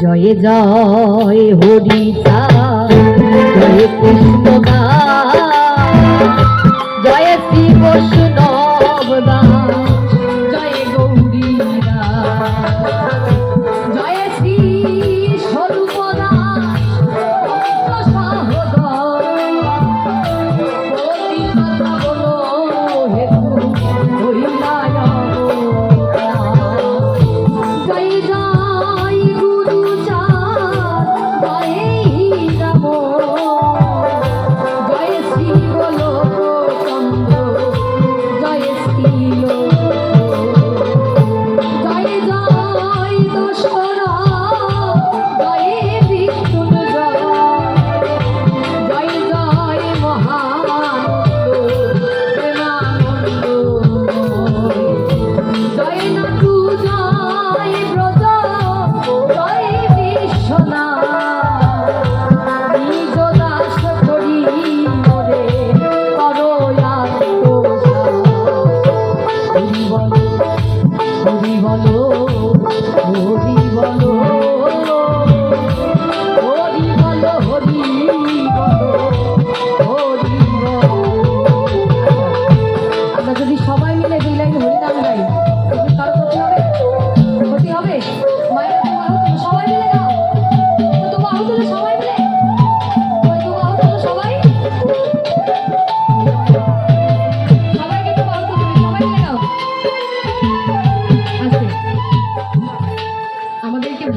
জয় জয় হরিতা জয় কৃষ্ণ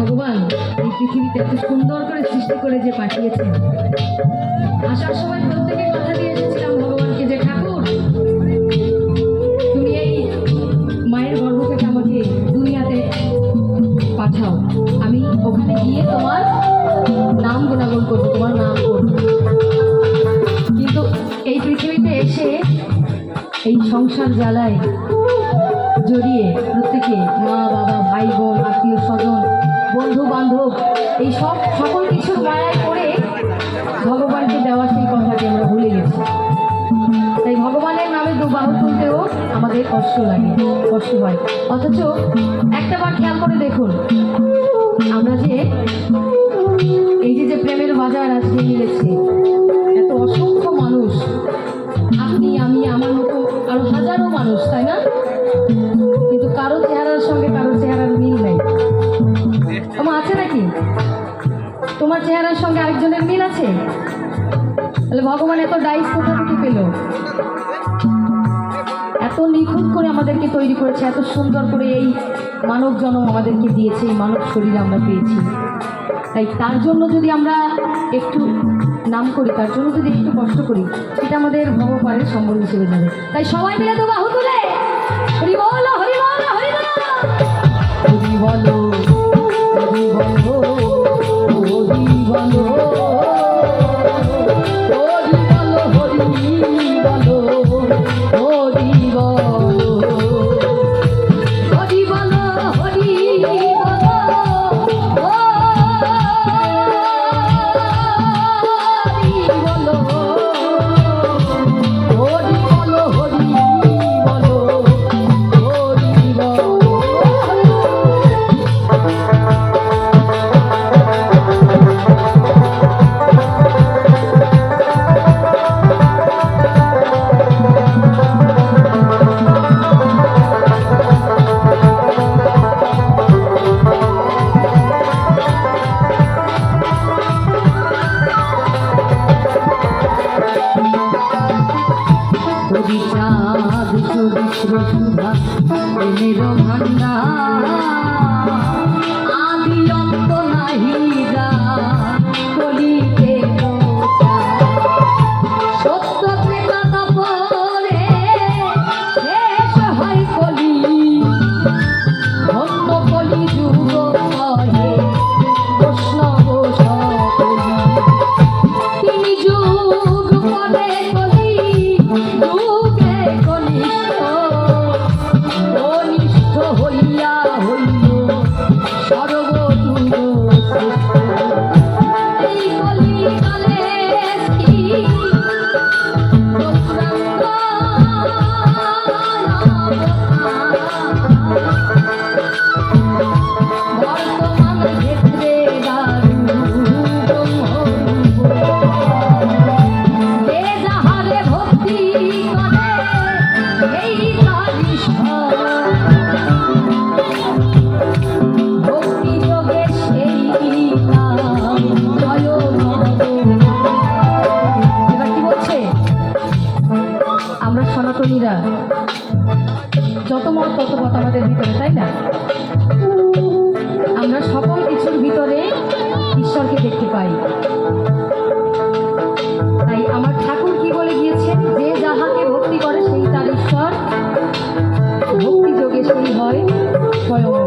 ভগবান এই পৃথিবীতে এত সুন্দর করে সৃষ্টি করে যে পাঠিয়েছেন। আসার সময় প্রত্যেকে কথা দিয়ে এসেছিলাম ভগবানকে যে, ঠাকুর, তুমি এই মায়ের গর্ভ থেকে আমাকে দুনিয়াতে পাঠাও। আমি ওখানে গিয়ে তোমার নাম গুণাগুণ করব, তোমার নাম কিন্তু এই পৃথিবীতে এসে এই সংসার জ্বালায় জড়িয়ে প্রত্যেকে মা, বাবা, ভাই, বোন, আত্মীয় স্বজন বন্ধু বান্ধব এই সব সকল কিছুর মায়ায় করে ভগবানকে দেওয়া সেই কথাটি আমরা ভুলে গেছি। তাই ভগবানের নামে দু বাহু তুলতেও আমাদের কষ্ট লাগে, কষ্ট হয়। অথচ একটা বার খেয়াল করে দেখুন, আমরা যে এই যে যে প্রেমের বাজার আজকে মিলেছে এত অসংখ্য মানুষ, আপনি, আমি, আমার মতো আরও হাজারো মানুষ, তাই না? কিন্তু কারও চেহারার সঙ্গে কারও চেহারার মিল নাই। আছে নাকি তোমার চেহারার সঙ্গে আরেকজনের মিল আছে? তাহলে ভগবান এত ডাইস কোথা পেল? এত নিখুঁত করে আমাদেরকে তৈরি করেছে, এত সুন্দর করে এই মানব জন্ম আমাদেরকে দিয়েছে, এই মানব শরীর আমরা পেয়েছি। তাই তার জন্য যদি আমরা একটু নাম করি, তার জন্য যদি একটু কষ্ট করি, সেটা আমাদের ভগবানের সম্বল হিসেবে যাবে। তাই সবাই মিলে তো বাহু তুলে হরি বল হরি বল হরি বল। হরি বলো। Walang